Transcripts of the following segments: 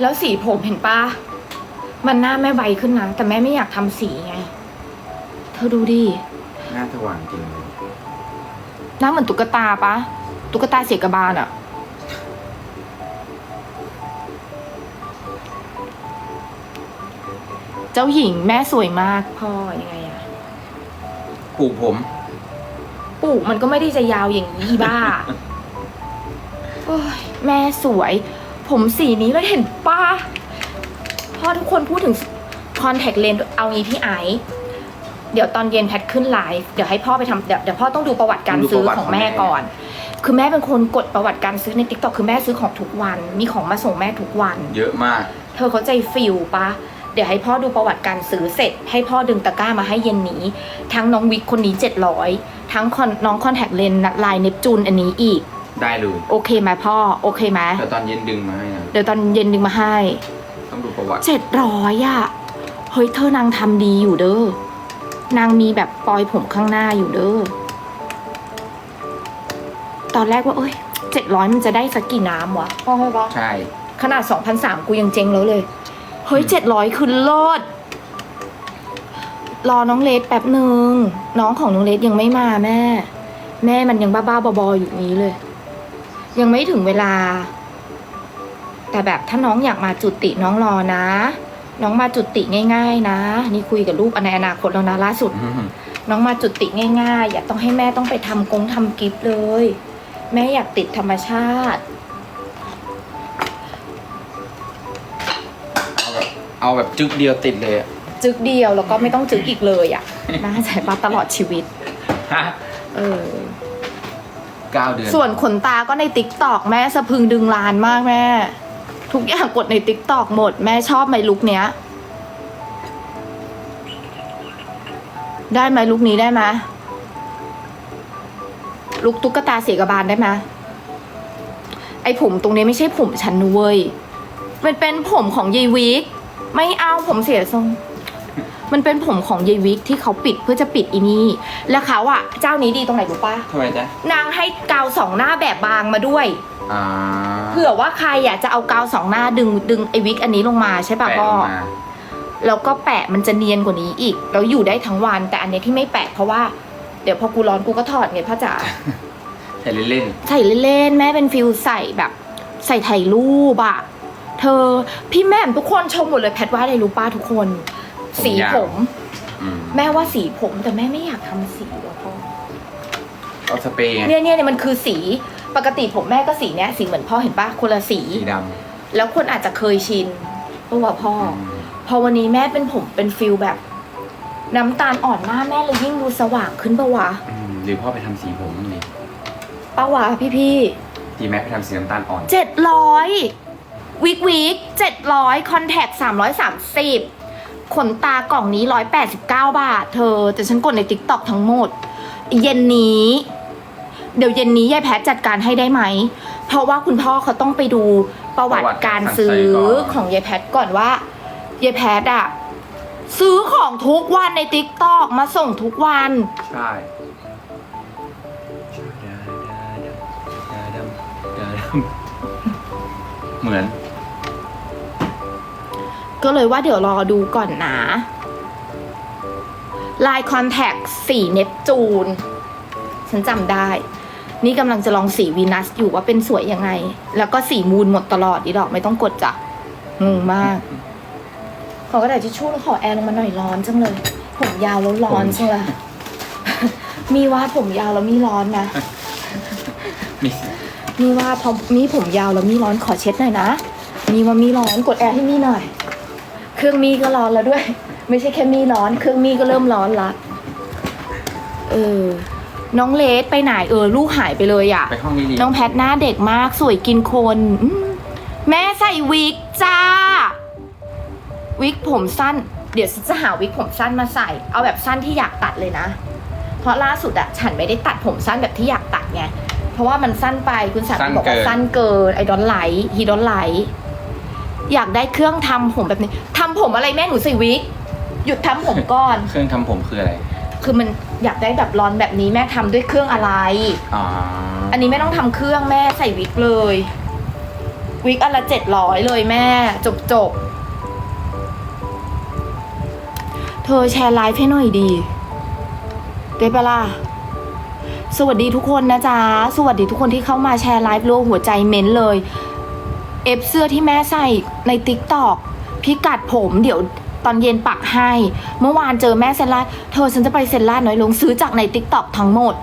แล้วสีผมเห็นปะมันหน้าแม่ใบขึ้นนะ แต่แม่ไม่อยากทำสีไง เธอดูดิ หน้าสว่างจริงเลยหน้าเหมือนตุ๊กตาปะ ตุ๊กตาเสียกระบาลอะเจ้าหญิงแม่สวยมากพ่อยังไงอะปลูกผม ปลูกมันก็ไม่ได้จะยาวอย่างนี้อีบ้า โอ้ยแม่สวย ผมสีนี้แล้วเห็นป้า พ่อทุกคนพูดถึงคอนแทคเลนเอางี้พี่ไอซ์เดี๋ยวตอนเย็นแพทขึ้นไลฟ์เดี๋ยวให้พ่อไปทำเดี๋ยวเดี๋ยวพ่อต้องดูประวัติการซื้อของแม่ก่อน คือแม่เป็นคนกดประวัติการซื้อในติ๊กต็อกคือแม่ซื้อของทุกวัน มีของมาส่งแม่ทุกวัน เยอะมาก เธอเข้าใจฟิลปะเดี๋ยวให้พ่อดูประวัติการซื้อเสร็จ ให้พ่อดึงตะกร้ามาให้เย็นนี้ ทั้งน้องวิกคนนี้ 700 ทั้งคอนน้องคอนแทคเลนส์ลายเนปจูนอันนี้อีก ได้เลย โอเคไหมพ่อ โอเคไหมแต่ตอนเย็นดึงมาให้นะเดี๋ยวตอนเย็นดึงมาให้ ต้องดูประวัติ700อะเฮ้ยเธอนางทำดีอยู่เด้อ นางมีแบบปลอยผมข้างหน้าอยู่เด้อ ตอนแรกว่า เอ้ย700มันจะได้สักกี่น้ำวะพ่อให้ปะใช่ ขนาด2,003กูยังเจ๊งแล้วเลย เฮ้ย700คือโลด รอน้องเลสแป๊บหนึ่งน้องของน้องเลสยังไม่มาแม่ แม่มันยังบ้าๆบอๆอยู่นี้เลย ยังไม่ถึงเวลา แต่แบบถ้าน้องอยากมาจุติน้องรอนะ น้องมาจุติง่าย ๆ นะ นี่คุยกับลูกในอนาคตแล้วนะล่าสุดอืมน้องมาจุติง่าย ๆ อย่าต้องให้แม่ต้องไปทำกงทำกิฟต์เลย แม่อยากติดธรรมชาติเอาแบบเอาแบบจึกเดียวติดเลยอะจึกเดียวแล้วก็ไม่ต้องจึกอีกเลยอะ น่าใจปะตลอดชีวิต ฮะ เออ เก้าเดือนส่วนขนตาก็ในติ๊กตอกแม่สะพึงดึงลานมากแม่ ทุกอย่างกดในติ๊กตอกหมด แม่ชอบไหมลุกเนี้ย ได้ไหมลุกนี้ได้ไหมลุกตุ๊กตาเสียกบาลได้ไหมไอผมตรงนี้ไม่ใช่ผมฉันนะเว้ยมันเป็นผมของยายวิกไม่เอาผมเสียทรง มันเป็นผมของยายวิกที่เขาปิดเพื่อจะปิดอีนี่ แล้วเขาอะเจ้านี้ดีตรงไหนรู้ปะทำไมจ๊ะนางให้กาวสองหน้าแบบบางมาด้วย อ่าเผื่อว่าใครอยากจะเอากาวสองหน้าดึงดึงไอวิกอันนี้ลงมาใช่ป่ะแปะพ่อลงมาแล้วก็แปะมันจะเนียนกว่านี้อีก แล้วอยู่ได้ทั้งวัน แต่อันเนี้ยที่ไม่แปะเพราะว่า เดี๋ยวพอกูร้อนกูก็ถอดไงพ่อจ๋าใส่เล่นใส่เล่นๆ แม่เป็นฟิลใส่แบบ ใส่ถ่ายรูปอะเธอพี่แม่มทุกคนชมหมดเลยแพทว่าอะไรรู้ป้าทุกคน สีผมๆอืมแม่ว่าสีผมแต่แม่ไม่อยากทำสีหรอกพ่อเอาสเปรย์ไงเนี่ยเนี่ยเนี่ยมันคือสีปกติผมแม่ก็สีเนี้ยสีเหมือนพ่อเห็นปะคนละสี สีดแล้วคนอาจจะเคยชินเพราะว่าพ่อำออืมพอวันนี้แม่เป็นผมเป็นฟิลแบบ น้ำตาลอ่อนหน้าแม่เลยยิ่งดูสว่างขึ้นปะวะอืมหรือพ่อไปทำสีผมบ้างดิปะวะพี่พี่ดีแม็กไปทำสีน้ำตาลอ่อน เจ็ดร้อยวิกวิกเจ็ดร้อยคอนแทคสามร้อยสามสิบ ขนตากล่องนี้ร้อยแปดสิบเก้าบาท เธอ แต่ฉันกดในติ๊กต็อกทั้งหมด เย็นนี้ เดี๋ยวเย็นนี้ยายแพทจัดการให้ได้ไหม เพราะว่าคุณพ่อเขาต้องไปดูประวัติการซื้อของยายแพทก่อนว่ายายแพทอะซื้อของทุกวันในติ๊กต็อกมาส่งทุกวัน ใช่เหมือน ก็เลยว่าเดี๋ยวรอดูก่อนนะลายคอนแทคสีเนปจูน ฉันจำได้ นี่กำลังจะลองสีวีนัสอยู่ว่าเป็นสวยยังไง แล้วก็สีมูนหมดตลอดดีดอกไม่ต้องกดจ้ะงงมาก ขอกระดาษทิชชู่แล้วขอแอร์ลงมาหน่อยร้อนจังเลย ผมยาวแล้วร้อนจังเลยมีว่าผมยาวแล้วมีร้อนนะมีมีว่าพอมีผมยาวแล้วมีร้อนขอเช็ดหน่อยนะ มีว่ามีร้อนกดแอร์ให้มีหน่อย เครื่องมีก็ร้อนแล้วด้วย ไม่ใช่แค่มีร้อน เครื่องมีก็เริ่มร้อนละเออน้องเลสไปไหนเออ ลูกหายไปเลยอะ่ะ ไปห้องนี้ดีน้องแพทหน้าเด็กมากสวยกินคนอืมแม่ใส่วิกจ้า วิกผมสั้น เดี๋ยวฉันจะหาวิกผมสั้นมาใส่ เอาแบบสั้นที่อยากตัดเลยนะ เพราะล่าสุดอะฉันไม่ได้ตัดผมสั้นแบบที่อยากตัดไง เพราะว่ามันสั้นไปคุณสามีบอกว่าสั้นเกินไอดอนไลท์ฮีดอนไลท์ อยากได้เครื่องทำผมแบบนี้ทำผมอะไรแม่หนูใส่วิกหยุดทำผมก่อน เครื่องทำผมคืออะไรคือมันอยากได้แบบร้อนแบบนี้แม่ทำด้วยเครื่องอะไร อ๋ออันนี้ไม่ต้องทำเครื่องแม่ใส่วิกเลย วิกอันละเจ็ดร้อยเลยแม่ จบจบเธอแชร์ไลฟ์ให้หน่อยดีได้ปะล่ะ สวัสดีทุกคนนะจ๊ะ สวัสดีทุกคนที่เข้ามาแชร์ไลฟ์รัวหัวใจเม้นเลย เอฟเสื้อที่แม่ใส่ในติ๊กตอกพิกัดผมเดี๋ยวตอนเย็นปักให้ เมื่อวานเจอแม่เซนลาดเธอฉันจะไปเซนลาดน้อยลงซื้อจากในติ๊กตอกทั้งหมด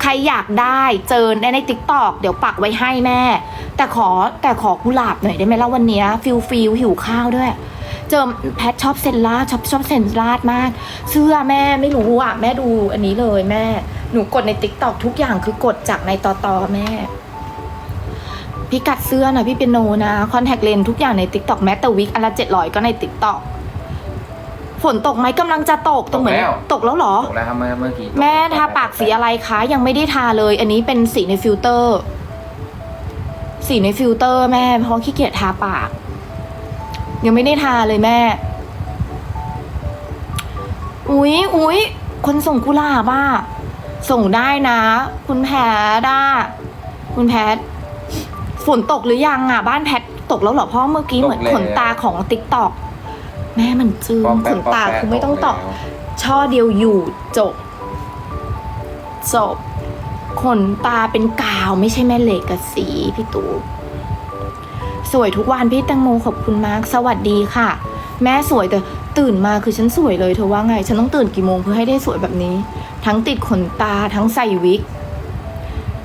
ใครอยากได้เจอในในติ๊กตอกเดี๋ยวปักไว้ให้แม่ แต่ขอแต่ขอกุหลาบหน่อยได้ไหมล่ะวันนี้ฟิลฟิลหิวข้าวด้วย เจอแพทชอบเซนลาดชอบชอบเซนลาดมาก เสื้อแม่ไม่รู้อะแม่ดูอันนี้เลยแม่ หนูกดในติ๊กตอกทุกอย่างคือกดจากในตอต่อแม่ พิกัดเสื้อหน่อยพี่เปียโนนะคอนแทคเลนทุกอย่างในติ๊กตอกแม้แต่วิกอันละเจ็ดร้อยก็ในติ๊กตอกฝนตกไหมกำลังจะตกตรงเหมือนตกแล้ว ตกแล้วเหรอ ตกแล้วครับเมื่อเมื่อกี้แม่ทาปากสีอะไรคะ ยังไม่ได้ทาเลย อันนี้เป็นสีในฟิลเตอร์ สีในฟิลเตอร์แม่เพราะขี้เกียจทาปาก ยังไม่ได้ทาเลยแม่ อุ๊ยอุ๊ยคนส่งกุหลาบอะส่งได้นะ คุณแพทด้าคุณแพท ฝนตกหรือยังอะ บ้านแพทตกแล้วเหรอเพราะเมื่อกี้เหมือนขนตาของติ๊กตอกแม่มันจืปอมมแปขมนปอมตาแปมคือไม่ต้องตอกแล้วช่อเดียวอยู่จบ จบ ขนตาเป็นกาวไม่ใช่แม่เหล็กกับสีพี่ตูสวยทุกวันพี่แตงโมขอบคุณมาก สวัสดีค่ะ แม่สวยแต่ตื่นมาคือฉันสวยเลยเธอว่าไง ฉันต้องตื่นกี่โมงเพื่อให้ได้สวยแบบนี้ ทั้งติดขนตาทั้งใส่วิก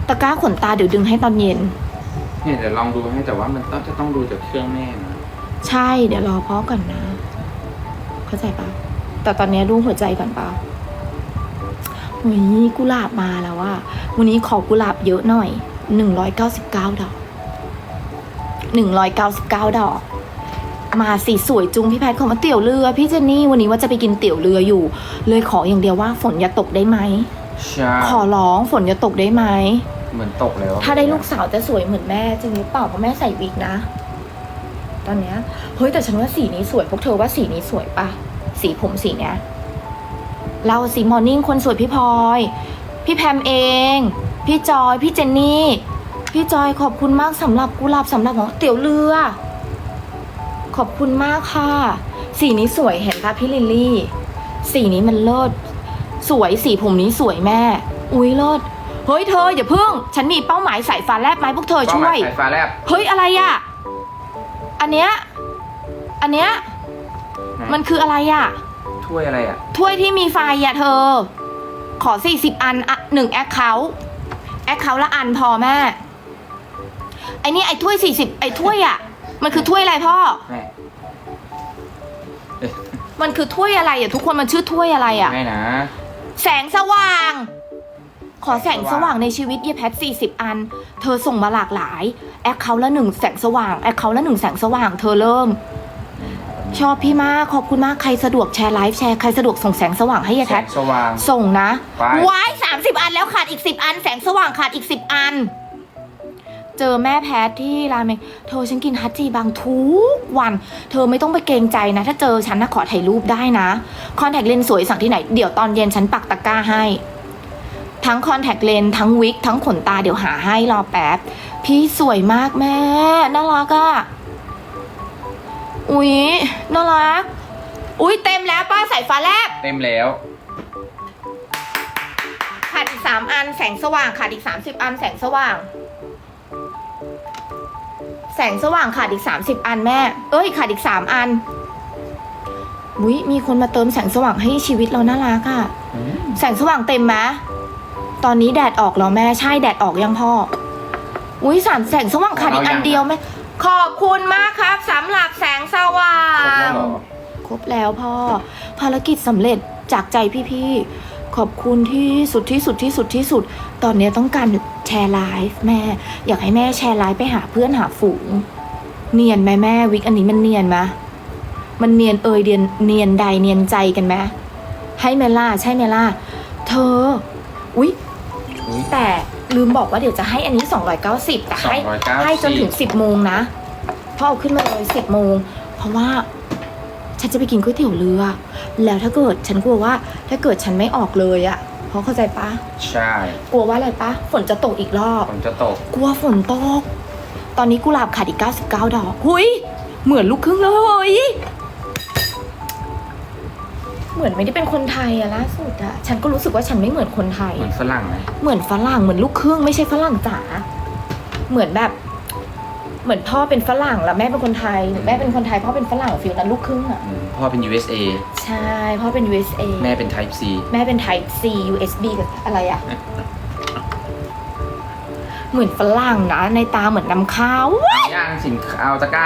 ตะกร้าขนตาเดี๋ยวดึงให้ตอนเย็น เนี่ยเดี๋ยวลองดูให้แต่ว่ามันต้องจะต้องดูจากเครื่องแม่นะใช่ เดี๋ยวรอพ่อก่อนนะ เข้าใจปะแต่ตอนนี้ดูหัวใจก่อนปะวันนี้กุหลาบมาแล้วว่าวันนี้ขอกุหลาบเยอะหน่อยหนึ่งร้อยเก้าสิบเก้าดอกหนึ่งร้อยเก้าสิบเก้าดอก มาสิสวยจุงพี่แพทย์ขอมาเตี๋ยวเรือ พี่เจนนี่วันนี้ว่าจะไปกินเตี๋ยวเรืออยู่ เลยขออย่างเดียวว่าฝนอย่าตกได้ไหม ใช่ ขอร้องฝนอย่าตกได้ไหม เหมือนตกแล้วถ้าได้ลูกสาวจะสวยเหมือนแม่จริงหรือเปล่าเพราะแม่ใส่วิกนะ ตอนเนี้ยเฮ้ยแต่ฉันว่าสีนี้สวยพวกเธอว่าสีนี้สวยปะสีผมสีเนี้ยเราสีมอร์นิ่งคนสวยพี่พลอย พี่แพมเอง พี่จอย พี่เจนนี่ พี่จอยขอบคุณมากสำหรับกุหลาบสำหรับของเตี๋ยวเรือ ขอบคุณมากค่ะ สีนี้สวยเห็นปะพี่ลิลลี่ สีนี้มันเลิศสวยสีผมนี้สวยแม่ อุ้ยเลิศ เฮ้ยเธออย่าเพิ่ง ฉันมีเป้าหมายสายฟ้าแลบไหมพวกเธอเป้าช่หวมายยสายฟ้าแลบเฮ้ยอะไรอะอันเนี้ย อันเนี้ย มันคืออะไรอะถ้วยอะไรอะ ถ้วยที่มีไฟอะเธอ ขอสี่สิบอันอะหนึ่งแอคเคาท์แอคเคาท์ละอันพอแม่ ไอ้นี่ไอ้ถ้วยสี่สิบไอ้ถ้วยอะมันคือถ้วยอะไรพ่อ แม่มันคือถ้วยอะไรอะทุกคนมันชื่อถ้วยอะไรอะแม่นะ แสงสว่าง ขอแสงสว่างในชีวิตเยแพทสี่สิบอัน เธอส่งมาหลากหลาย แอคเคาท์ละหนึ่งแสงสว่าง แอคเคาท์ละหนึ่งแสงสว่าง เธอเริ่ม ชอบพี่มากขอบคุณมากใครสะดวกแชร์ไลฟ์แชร์ใครสะดวกส่งแสงสว่างให้ยายแสแพงทสว่าง ส่งนะไป ว้ายสามสิบอันแล้วขาดอีกสิบอัน แสงสว่างขาดอีกสิบอัน เจอแม่แพทที่รามเมงเธอฉันกินฮัจจีบางทุกวัน เธอไม่ต้องไปเกรงใจนะ ถ้าเจอฉันนะขอถ่ายรูปได้นะ คอนแทคเลนส์สวยสั่งที่ไหน เดี๋ยวตอนเย็นฉันปักตะกร้าให้ ทั้งคอนแทคเลนส์ทั้งวิกทั้งขนตาเดี๋ยวหาให้รอแป๊บ พี่สวยมากแม่ น่ารักอะอุ๊ย น่ารัก อุ๊ย เต็มแล้วป้าสายฟ้าแลบเต็มแล้ว ขาดอีกสามอันแสงสว่างขาดอีกสามสิบอันแสงสว่าง แสงสว่างขาดอีกสามสิบอันแม่ เอ้ย ขาดอีกสามอันวุ้ยมีคนมาเติมแสงสว่างให้ชีวิตเราน่ารักอะแสงสว่างเต็มไหม ตอนนี้แดดออกแล้วแม่ใช่แดดออกยังพ่อ อุ้ยสามแสงสว่างขาดอีกอันเดียวแม่ขอบคุณมากครับสำหรับแสงสว่างครบแล้วเหรอครบแล้วพ่อ ภารกิจสำเร็จจากใจพี่ๆ ขอบคุณที่สุดที่สุดที่สุดที่สุด ตอนนี้ต้องการแชร์ไลฟ์แม่ อยากให้แม่แชร์ไลฟ์ไปหาเพื่อนหาฝูง เนียนไหมแม่วิกอันนี้มันเนียนไหมมันเนียนเอยเดียนเนียนใดเนียนใจกันไหมให้เมล่าใช่เมล่าเธออุ๊ยอุ๊ย แต่ลืมบอกว่าเดี๋ยวจะให้อันนี้ 290แต่ให้290 ให้จนถึง 10 โมงนะพ่อเอาขึ้นมาเลย 10 โมง เพราะว่าฉันจะไปกินก๋วยเตี๋ยวเรือ แล้วถ้าเกิดฉันกลัวว่า ถ้าเกิดฉันไม่ออกเลยอะเพราะเข้าใจปะใช่กลัวว่าอะไรปะฝนจะตกอีกรอบผมจะตก กลัวฝนตก ตอนนี้กุหลาบขาดอีก 99 ดอก หุย เหมือนลูกครึ่งเลยเห มือนไม่ได้เป็นคนไทยอะล่าสุดอะฉันก็รู้สึกว่าฉันไม่เหมือนคนไทย เหมือนฝรั่งไหมเหมือนฝรั่งเหมือนลูกครึ่งไม่ใช่ฝรั่งจ๋าเหมือนแบบ เหมือนพ่อเป็นฝรั่งแล้วแม่เป็นคนไทยแม่เป็นคนไทยพ่อเป็นฝรั่งฟิลนั้นลูกครึ่งอะอืมพ่อเป็น USA ใช่พ่อเป็น USA แม่เป็น Type C แม่เป็น Type C USB กับอะไรอะเหมือนฝรั่งนะในตาเหมือนน้ำข้าว ย่างสินเอาตะกร้า